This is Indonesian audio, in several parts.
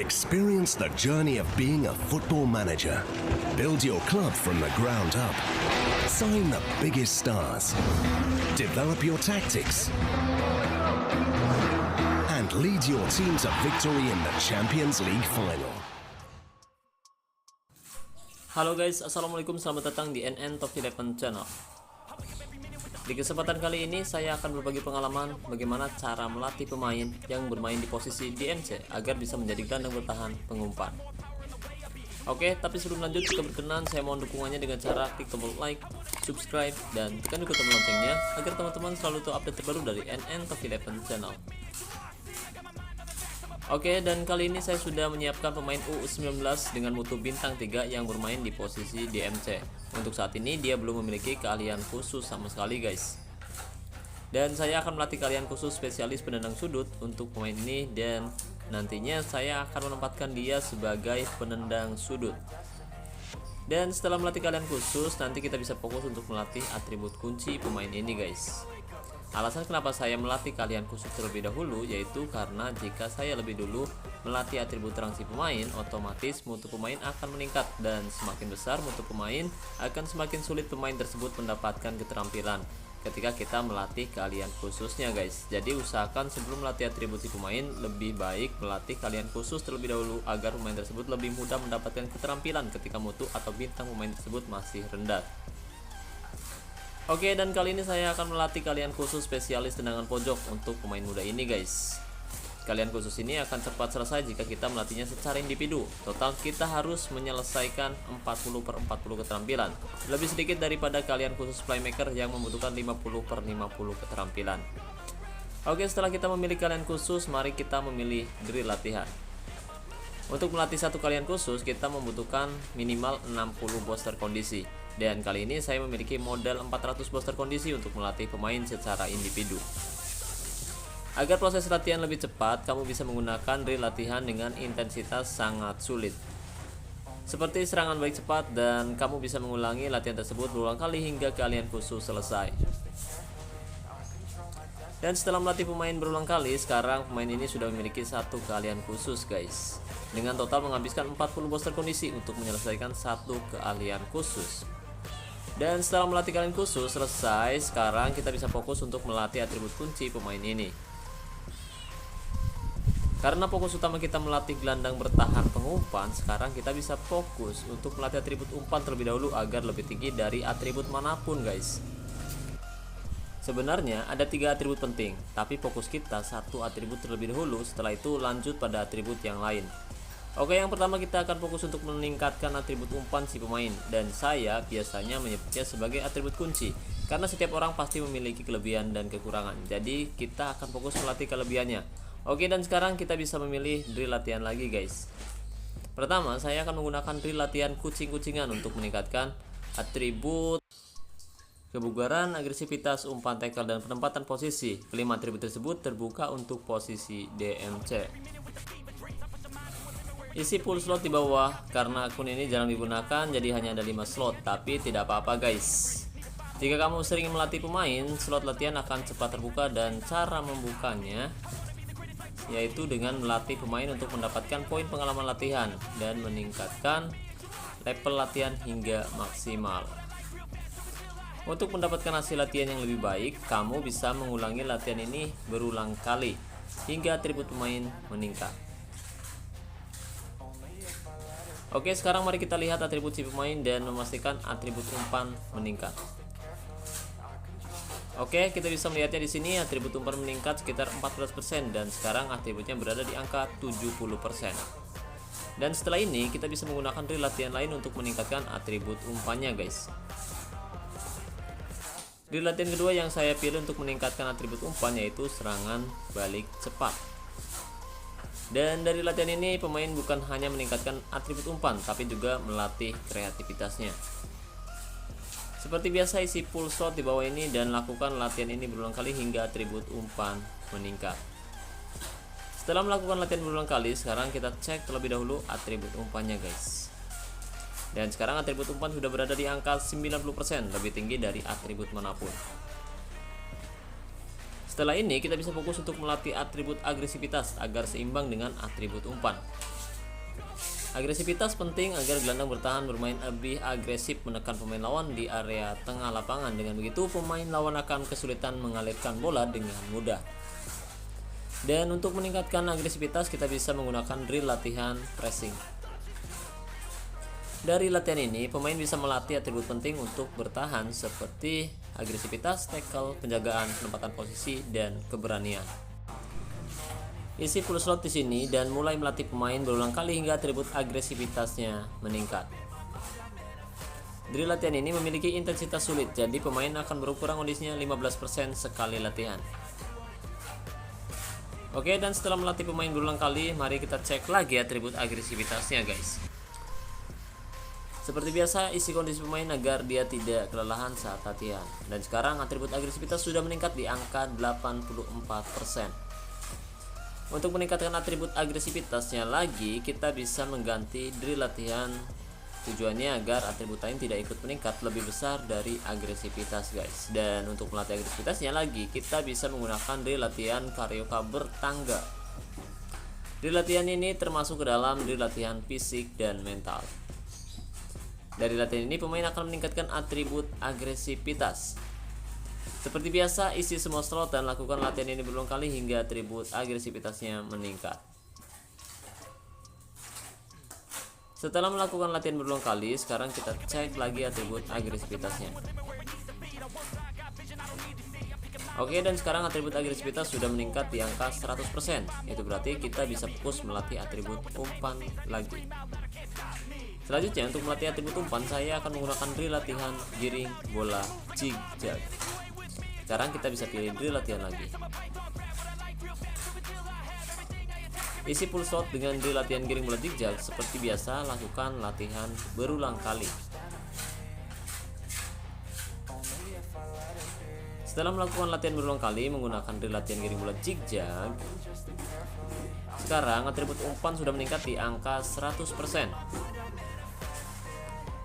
Experience the journey of being a football manager. Build your club from the ground up. Sign the biggest stars. Develop your tactics. And lead your team to victory in the Champions League final. Halo guys, assalamualaikum, selamat datang di NN Top 11 Channel. Di kesempatan kali ini saya akan berbagi pengalaman bagaimana cara melatih pemain yang bermain di posisi DMC agar bisa menjadi gelandang bertahan pengumpan. Oke, tapi sebelum lanjut jika berkenan saya mohon dukungannya dengan cara klik tombol like, subscribe, dan tekan juga tombol loncengnya agar teman-teman selalu tahu update terbaru dari NN Top 11 Channel. Oke, dan kali ini saya sudah menyiapkan pemain U19 dengan mutu bintang 3 yang bermain di posisi DMC. Untuk saat ini dia belum memiliki keahlian khusus sama sekali guys. Dan saya akan melatih kalian khusus spesialis penendang sudut untuk pemain ini dan nantinya saya akan menempatkan dia sebagai penendang sudut. Dan setelah melatih kalian khusus, nanti kita bisa fokus untuk melatih atribut kunci pemain ini guys. Alasan kenapa saya melatih kalian khusus terlebih dahulu yaitu karena jika saya lebih dulu melatih atribut terang si pemain, otomatis mutu pemain akan meningkat dan semakin besar mutu pemain akan semakin sulit pemain tersebut mendapatkan keterampilan ketika kita melatih kalian khususnya guys. Jadi usahakan sebelum melatih atribut si pemain lebih baik melatih kalian khusus terlebih dahulu agar pemain tersebut lebih mudah mendapatkan keterampilan ketika mutu atau bintang pemain tersebut masih rendah. Oke dan kali ini saya akan melatih kalian khusus spesialis tendangan pojok untuk pemain muda ini guys. Kalian khusus ini akan cepat selesai jika kita melatihnya secara individu. Total kita harus menyelesaikan 40 per 40 keterampilan. Lebih sedikit daripada kalian khusus playmaker yang membutuhkan 50 per 50 keterampilan. Oke setelah kita memilih kalian khusus mari kita memilih drill latihan. Untuk melatih satu kalian khusus, kita membutuhkan minimal 60 booster kondisi. Dan kali ini saya memiliki modal 400 booster kondisi untuk melatih pemain secara individu. Agar proses latihan lebih cepat, kamu bisa menggunakan drill latihan dengan intensitas sangat sulit. Seperti serangan baik cepat dan kamu bisa mengulangi latihan tersebut berulang kali hingga kalian khusus selesai. Dan setelah melatih pemain berulang kali, sekarang pemain ini sudah memiliki satu keahlian khusus guys. Dengan total menghabiskan 40 booster kondisi untuk menyelesaikan satu keahlian khusus. Dan setelah melatih kalian khusus selesai, sekarang kita bisa fokus untuk melatih atribut kunci pemain ini. Karena fokus utama kita melatih gelandang bertahan pengumpan, sekarang kita bisa fokus untuk melatih atribut umpan terlebih dahulu agar lebih tinggi dari atribut mana pun guys. Sebenarnya ada tiga atribut penting, tapi fokus kita satu atribut terlebih dahulu, setelah itu lanjut pada atribut yang lain. Oke, yang pertama kita akan fokus untuk meningkatkan atribut umpan si pemain, dan saya biasanya menyebutnya sebagai atribut kunci, karena setiap orang pasti memiliki kelebihan dan kekurangan, jadi kita akan fokus melatih kelebihannya. Oke, dan sekarang kita bisa memilih drill latihan lagi guys. Pertama, saya akan menggunakan drill latihan kucing-kucingan untuk meningkatkan atribut Kebugaran, agresivitas, umpan tackle, dan penempatan posisi. Kelima atribut tersebut terbuka untuk posisi DMC. Isi full slot di bawah karena akun ini jarang digunakan jadi hanya ada 5 slot tapi tidak apa-apa guys. Jika kamu sering melatih pemain, slot latihan akan cepat terbuka dan cara membukanya yaitu dengan melatih pemain untuk mendapatkan poin pengalaman latihan dan meningkatkan level latihan hingga maksimal. Untuk mendapatkan hasil latihan yang lebih baik, kamu bisa mengulangi latihan ini berulang kali hingga atribut pemain meningkat. Oke, sekarang mari kita lihat atribut si pemain dan memastikan atribut umpan meningkat. Oke, kita bisa melihatnya di sini atribut umpan meningkat sekitar 14% dan sekarang atributnya berada di angka 70%. Dan setelah ini kita bisa menggunakan drill latihan lain untuk meningkatkan atribut umpannya, guys. Di latihan kedua yang saya pilih untuk meningkatkan atribut umpan yaitu serangan balik cepat. Dan dari latihan ini pemain bukan hanya meningkatkan atribut umpan tapi juga melatih kreativitasnya. Seperti biasa isi full slot di bawah ini dan lakukan latihan ini berulang kali hingga atribut umpan meningkat. Setelah melakukan latihan berulang kali, sekarang kita cek terlebih dahulu atribut umpannya guys. Dan sekarang atribut umpan sudah berada di angka 90% lebih tinggi dari atribut mana pun. Setelah ini kita bisa fokus untuk melatih atribut agresivitas agar seimbang dengan atribut umpan. Agresivitas penting agar gelandang bertahan bermain lebih agresif menekan pemain lawan di area tengah lapangan. Dengan begitu, pemain lawan akan kesulitan mengalirkan bola dengan mudah. Dan untuk meningkatkan agresivitas, kita bisa menggunakan drill latihan pressing. Dari latihan ini, pemain bisa melatih atribut penting untuk bertahan seperti agresivitas, tackle, penjagaan, penempatan posisi, dan keberanian. Isi full slot di sini dan mulai melatih pemain berulang kali hingga atribut agresivitasnya meningkat. Drill latihan ini memiliki intensitas sulit, jadi pemain akan berkurang kondisinya 15% sekali latihan. Oke, dan setelah melatih pemain berulang kali, mari kita cek lagi atribut agresivitasnya, guys. Seperti biasa, isi kondisi pemain agar dia tidak kelelahan saat latihan. Dan sekarang atribut agresivitas sudah meningkat di angka 84%. Untuk meningkatkan atribut agresivitasnya lagi, kita bisa mengganti drill latihan tujuannya agar atribut lain tidak ikut meningkat lebih besar dari agresivitas guys dan untuk melatih agresivitasnya lagi kita bisa menggunakan drill latihan karyoka bertangga drill latihan ini termasuk ke dalam drill latihan fisik dan mental dari latihan ini pemain akan meningkatkan atribut agresivitas seperti biasa, isi semua slot dan lakukan latihan ini berulang kali hingga atribut agresivitasnya meningkat. Setelah melakukan latihan berulang kali, sekarang kita cek lagi atribut agresivitasnya. Oke, dan sekarang atribut agresivitas sudah meningkat di angka 100%. Itu berarti kita bisa fokus melatih atribut umpan lagi. Selanjutnya, untuk melatih atribut umpan, saya akan menggunakan drill latihan giring bola zigzag. Sekarang kita bisa pilih drill latihan lagi. Isi full slot dengan drill latihan giring bola zigzag seperti biasa lakukan latihan berulang kali. Setelah melakukan latihan berulang kali menggunakan drill latihan giring bola zigzag, sekarang atribut umpan sudah meningkat di angka 100%.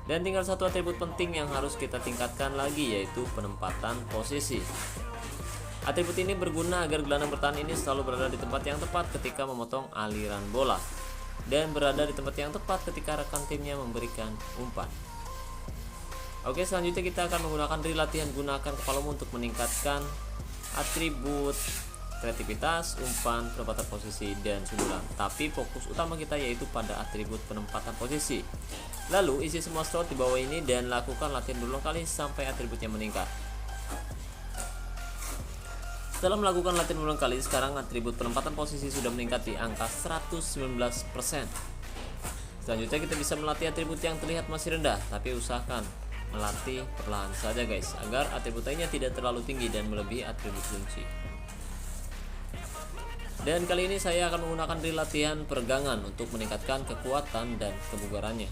Dan tinggal satu atribut penting yang harus kita tingkatkan lagi yaitu penempatan posisi. Atribut ini berguna agar gelandang bertahan ini selalu berada di tempat yang tepat ketika memotong aliran bola dan berada di tempat yang tepat ketika rekan timnya memberikan umpan. Oke, selanjutnya kita akan menggunakan drill latihan gunakan kepalamu untuk meningkatkan atribut kreativitas, umpan, penempatan posisi, dan sundulan. Tapi fokus utama kita yaitu pada atribut penempatan posisi. Lalu isi semua slot di bawah ini dan lakukan latihan berulang kali sampai atributnya meningkat. Setelah melakukan latihan berulang kali, sekarang atribut penempatan posisi sudah meningkat di angka 119%. Selanjutnya kita bisa melatih atribut yang terlihat masih rendah, tapi usahakan melatih perlahan saja guys, agar atribut lainnya tidak terlalu tinggi dan melebihi atribut kunci. Dan kali ini saya akan menggunakan drill latihan peregangan untuk meningkatkan kekuatan dan kebugarannya.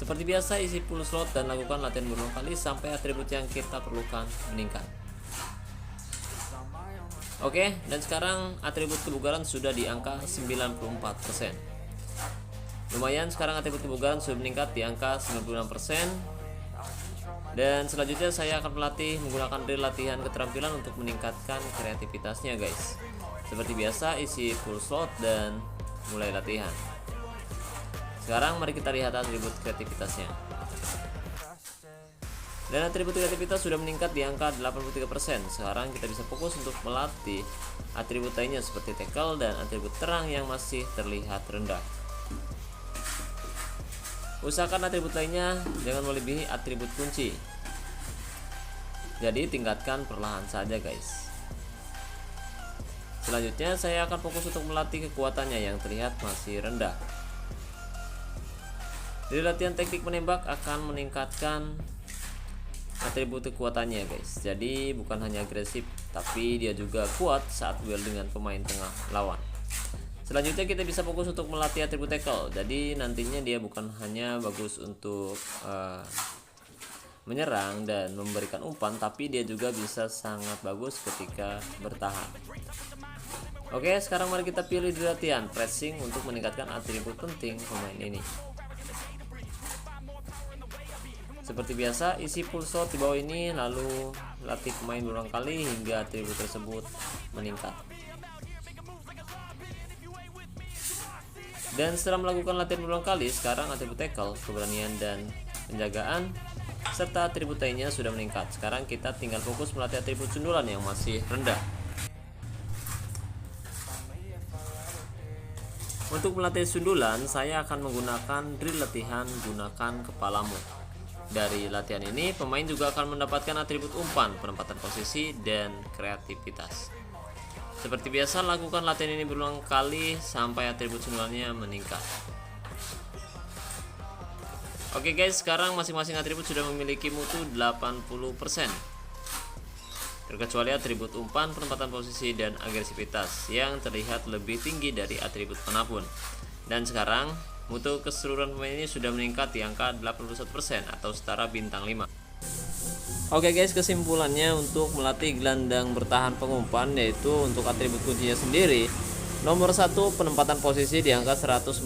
Seperti biasa isi full slot dan lakukan latihan berulang kali sampai atribut yang kita perlukan meningkat. Oke, dan sekarang atribut kebugaran sudah di angka 94%. Lumayan, sekarang atribut kebugaran sudah meningkat di angka 96%. Dan selanjutnya saya akan melatih menggunakan drill latihan keterampilan untuk meningkatkan kreativitasnya guys. Seperti biasa isi full slot dan mulai latihan. Sekarang mari kita lihat atribut kreativitasnya. Dan atribut kreativitas sudah meningkat di angka 83%. Sekarang kita bisa fokus untuk melatih atribut lainnya seperti tackle dan atribut terang yang masih terlihat rendah. Usahakan atribut lainnya jangan melebihi atribut kunci. Jadi tingkatkan perlahan saja guys. Selanjutnya saya akan fokus untuk melatih kekuatannya yang terlihat masih rendah. Di latihan teknik menembak akan meningkatkan atribut kekuatannya guys. Jadi bukan hanya agresif tapi dia juga kuat saat duel dengan pemain tengah lawan. Selanjutnya kita bisa fokus untuk melatih atribut tackle. Jadi nantinya dia bukan hanya bagus untuk uh, menyerang dan memberikan umpan tapi dia juga bisa sangat bagus ketika bertahan. Oke, sekarang mari kita pilih di latihan pressing untuk meningkatkan atribut penting pemain ini. Seperti biasa, isi full shot di bawah ini lalu latih pemain berulang kali hingga atribut tersebut meningkat. Dan setelah melakukan latihan berulang kali, sekarang atribut tackle, keberanian dan penjagaan serta atribut lainnya sudah meningkat. Sekarang kita tinggal fokus melatih atribut sundulan yang masih rendah. Untuk melatih sundulan, saya akan menggunakan drill latihan gunakan kepalamu. Dari latihan ini, pemain juga akan mendapatkan atribut umpan, penempatan posisi, dan kreativitas. Seperti biasa, lakukan latihan ini berulang kali sampai atribut sundulannya meningkat. Oke guys, sekarang masing-masing atribut sudah memiliki mutu 80%. Terkecuali atribut umpan, penempatan posisi, dan agresivitas yang terlihat lebih tinggi dari atribut penapun. Dan sekarang, mutu keseluruhan pemain ini sudah meningkat di angka 81% atau setara bintang 5. Oke guys, kesimpulannya untuk melatih gelandang bertahan pengumpan yaitu untuk atribut kuncinya sendiri. Nomor satu penempatan posisi di angka 146%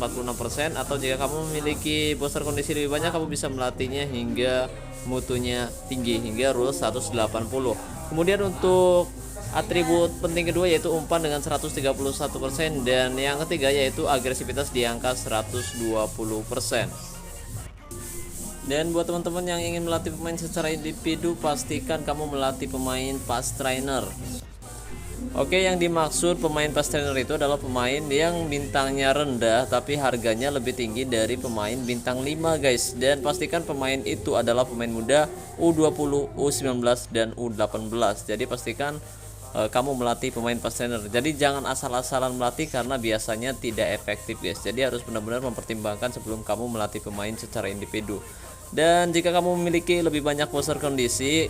atau jika kamu memiliki booster kondisi lebih banyak kamu bisa melatihnya hingga mutunya tinggi hingga rule 180. Kemudian untuk atribut penting kedua yaitu umpan dengan 131% dan yang ketiga yaitu agresivitas di angka 120%. Dan buat teman-teman yang ingin melatih pemain secara individu, pastikan kamu melatih pemain fast trainer. Oke, yang dimaksud pemain fast trainer itu adalah pemain yang bintangnya rendah tapi harganya lebih tinggi dari pemain bintang 5, guys. Dan pastikan pemain itu adalah pemain muda U20, U19 dan U18. Jadi pastikan uh, kamu melatih pemain fast trainer. Jadi jangan asal-asalan melatih karena biasanya tidak efektif, guys. Jadi harus benar-benar mempertimbangkan sebelum kamu melatih pemain secara individu. Dan jika kamu memiliki lebih banyak poster kondisi,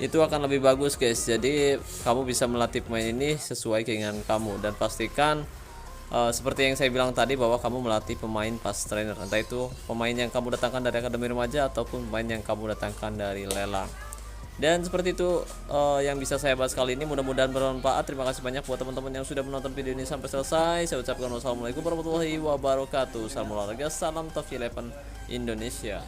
itu akan lebih bagus guys. Jadi kamu bisa melatih pemain ini sesuai keinginan kamu dan pastikan uh, seperti yang saya bilang tadi bahwa kamu melatih pemain pas trainer. Entah itu pemain yang kamu datangkan dari akademi remaja ataupun pemain yang kamu datangkan dari lelang. Dan seperti itu uh, yang bisa saya bahas kali ini mudah-mudahan bermanfaat. Terima kasih banyak buat teman-teman yang sudah menonton video ini sampai selesai. Saya ucapkan wassalamualaikum warahmatullahi wabarakatuh. Salam olahraga, salam Top Eleven Indonesia.